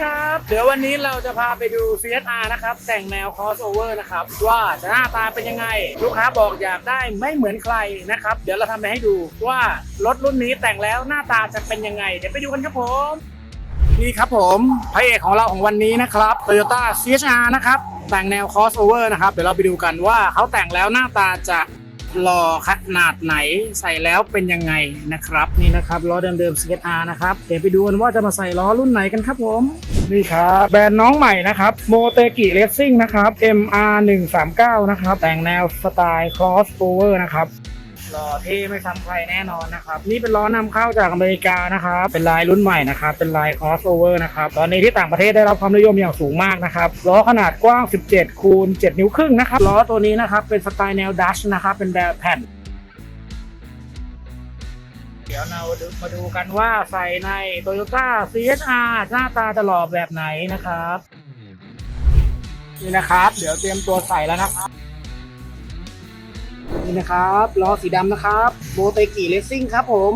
ครับ เดี๋ยววันนี้เราจะพาไปดู CSR นะครับ แต่งแนว crossover นะครับ ว่าจะหน้าตาเป็นยังไง ลูกค้าบอกอยากได้ไม่เหมือนใครนะครับ เดี๋ยวเราทำไปให้ดูว่ารถรุ่นนี้แต่งแล้วหน้าตาจะเป็นยังไง เดี๋ยวไปดูกันครับผมนี่ครับผมพระเอกของเราของวันนี้นะครับ Toyota CHR นะครับแต่งแนว crossover นะครับเดี๋ยวเราไปดูกันว่าเขาแต่งแล้วหน้าตาจะ หล่อขนาดไหนใส่แล้วเป็นยังไงนะครับนี่นะครับล้อเดิมๆ CHR นะครับเดี๋ยวไปดูกันว่าจะมาใส่ล้อรุ่นไหนกันครับผมนี่ครับแบรนด์น้องใหม่นะครับโมเตกิเลสซิ่งนะครับ MR 1 3 9นะครับแต่งแนวสไตล์ crossover นะครับ หล่อเท่ไม่ซ้ำใครแน่นอนนะครับ นี่เป็นล้อนำเข้าจากอเมริกานะครับ เป็นลายรุ่นใหม่นะครับ เป็นลาย crossover นะครับ ตอนนี้ที่ต่างประเทศได้รับความนิยมอย่างสูงมากนะครับ ล้อขนาดกว้าง 17 คูณ 7 นิ้วครึ่งนะครับ ล้อตัวนี้นะครับ เป็นสไตล์แนวดัชนะครับ เป็นแบบแผ่นเดี๋ยวเรามาดูกันว่าใส่ใน Toyota CHR หน้าตาจะหล่อแบบไหนนะครับ นี่นะครับ เดี๋ยวเตรียมตัวใส่แล้วนะครับ นี่นะครับล้อสีดำนะครับโมเตกิเลสซิ่งครับผม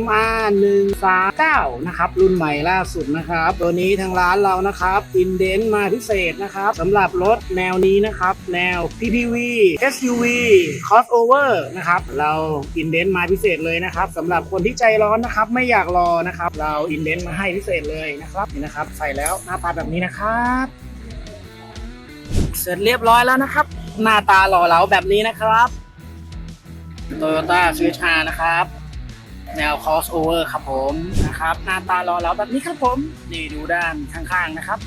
MR 1 3 9นะครับรุ่นใหม่ล่าสุดนะครับ ตัวนี้ทางร้านเรานะครับอินเดนมาพิเศษนะครับสำหรับรถแนวนี้นะครับ แนว PPV SUV crossover นะครับเราอินเดนมาพิเศษเลยนะครับสำหรับคนที่ใจร้อนนะครับ ไม่อยากรอนะครับ เราอินเดนมาให้พิเศษเลยนะครับนี่นะครับ ใส่แล้วหน้าตาแบบนี้นะครับเสร็จเรียบร้อยแล้วนะครับ หน้าตาหล่อเหลาแบบนี้นะครับ Toyota CHR นะครับ แนว crossover ครับผมนะครับ หน้าตาหล่อเราแบบนี้ครับผม นี่ดูด้านข้างๆนะครับ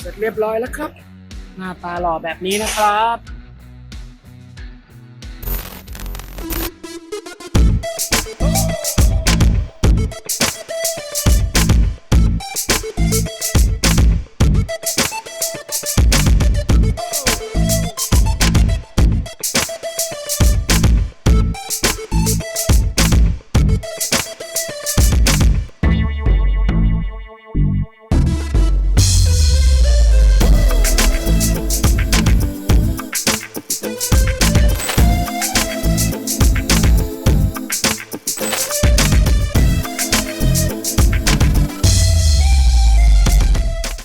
เสร็จเรียบร้อยแล้วครับ หน้าตาหล่อแบบนี้นะครับ